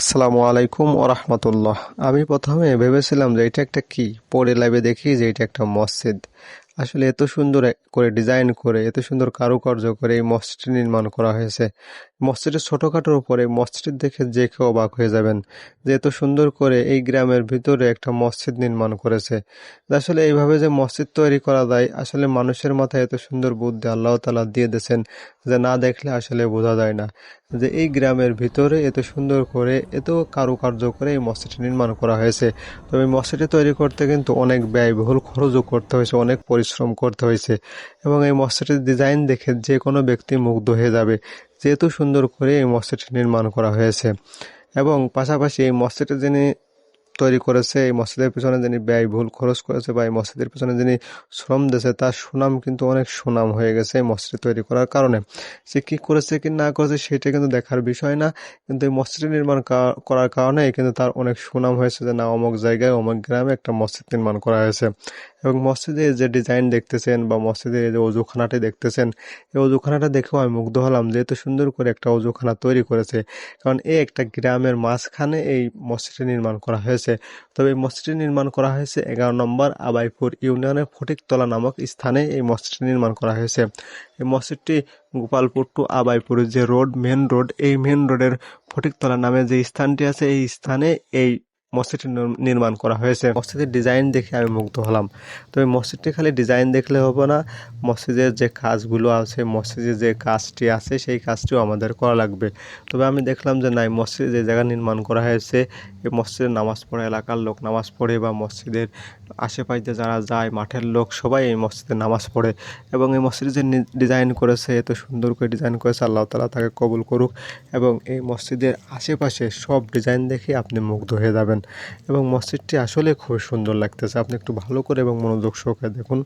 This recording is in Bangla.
আসসালামু আলাইকুম রহমতুল্লাহ। আমি প্রথমে ভেবেছিলাম যে এটা একটা কি? পরে লাইভে দেখি যে এটা একটা মসজিদ। আসলে এত সুন্দর করে ডিজাইন করে, এত সুন্দর কারুকার্য করে এই মসজিদটি নির্মাণ করা হয়েছে। মসজিদের ছোটখাটোর উপরে মসজিদ দেখে যে কেউ অবাক হয়ে যাবেন যে এত সুন্দর করে এই গ্রামের ভিতরে একটা মসজিদ নির্মাণ করেছে। আসলে এইভাবে যে মসজিদ তৈরি করা যায়, আসলে মানুষের মাথায় এত সুন্দর বুদ্ধি আল্লাহ তালা দিয়ে দিয়েছেন যে না দেখলে আসলে বোঝা যায় না। যে এই গ্রামের ভিতরে এত সুন্দর করে, এত কারুকার্য করে এই মসজিদটি নির্মাণ করা হয়েছে। তবে মসজিদটি তৈরি করতে কিন্তু অনেক ব্যয়বহুল খরচও করতে হয়েছে, অনেক পরিশ্রম করতে হয়েছে এবং এই মৎস্যটির ডিজাইন দেখে যে কোনো ব্যক্তি মুগ্ধ হয়ে যাবে। যেহেতু সুন্দর করে এই মসজিদটি নির্মাণ করা হয়েছে। এবং পাশাপাশি এই মসজিদটি যিনি তৈরি করেছে, এই মসজিদের পিছনে যিনি ব্যয়বহুল খরচ করেছে বা এই মসজিদের পিছনে যিনি শ্রম দিয়েছে, তার সুনাম কিন্তু অনেক সুনাম হয়ে গেছে এই মসজিদ তৈরি করার কারণে। সে কি করেছে কি না করেছে সেটা কিন্তু দেখার বিষয় না, কিন্তু এই মসজিদ নির্মাণ করার কারণে কিন্তু তার অনেক সুনাম হয়েছে যে না, অমুক জায়গায়, অমুক গ্রামে একটা মসজিদ নির্মাণ করা হয়েছে। এবং মসজিদে যে ডিজাইন দেখতেছেন বা মসজিদের এই যে অজুখানাটি দেখতেছেন, এই অজুখানাটা দেখেও আমি মুগ্ধ হলাম যে এত সুন্দর করে একটা অজুখানা তৈরি করেছে। কারণ এই একটা গ্রামের মাঝখানে এই মসজিদটি নির্মাণ করা হয়েছে। তবে এই মসজিদটি নির্মাণ করা হয়েছে এগারো নম্বর আবাইপুর ইউনিয়নের ফটিকতলা নামক স্থানে এই মসজিদটি নির্মাণ করা হয়েছে। এই মসজিদটি গোপালপুর টু আবাইপুর যে রোড মেন রোড এই মেন রোডের ফটিকতলা নামে যে স্থানটি আছে, এই স্থানে এই মসজিদটি নির- নির্মাণ করা হয়েছে। মসজিদের ডিজাইন দেখে আমি মুগ্ধ হলাম। তবে মসজিদটি খালি ডিজাইন দেখলে হবে না, মসজিদের যে কাজগুলো আছে, মসজিদের যে কাজটি আছে, সেই কাজটিও আমাদের করা লাগবে। তবে আমি দেখলাম যে না এই মসজিদে যে জায়গা নির্মাণ করা হয়েছে এই মসজিদে নামাজ পড়ে, এলাকার লোক নামাজ পড়ে বা মসজিদের আশেপাশে যারা যায়, মাঠের লোক, সবাই এই মসজিদে নামাজ পড়ে এবং এই মসজিদে যে ডিজাইন করেছে, এত সুন্দর করে ডিজাইন করেছে, আল্লাহ তালা তাকে কবুল করুক এবং এই মসজিদের আশেপাশে সব ডিজাইন দেখে আপনি মুগ্ধ হয়ে যাবেন। এবং মসজিদটি আসলে খুব সুন্দর লাগতেছে। আপনি একটু ভালো করে এবং মনোযোগ সহকারে দেখুন।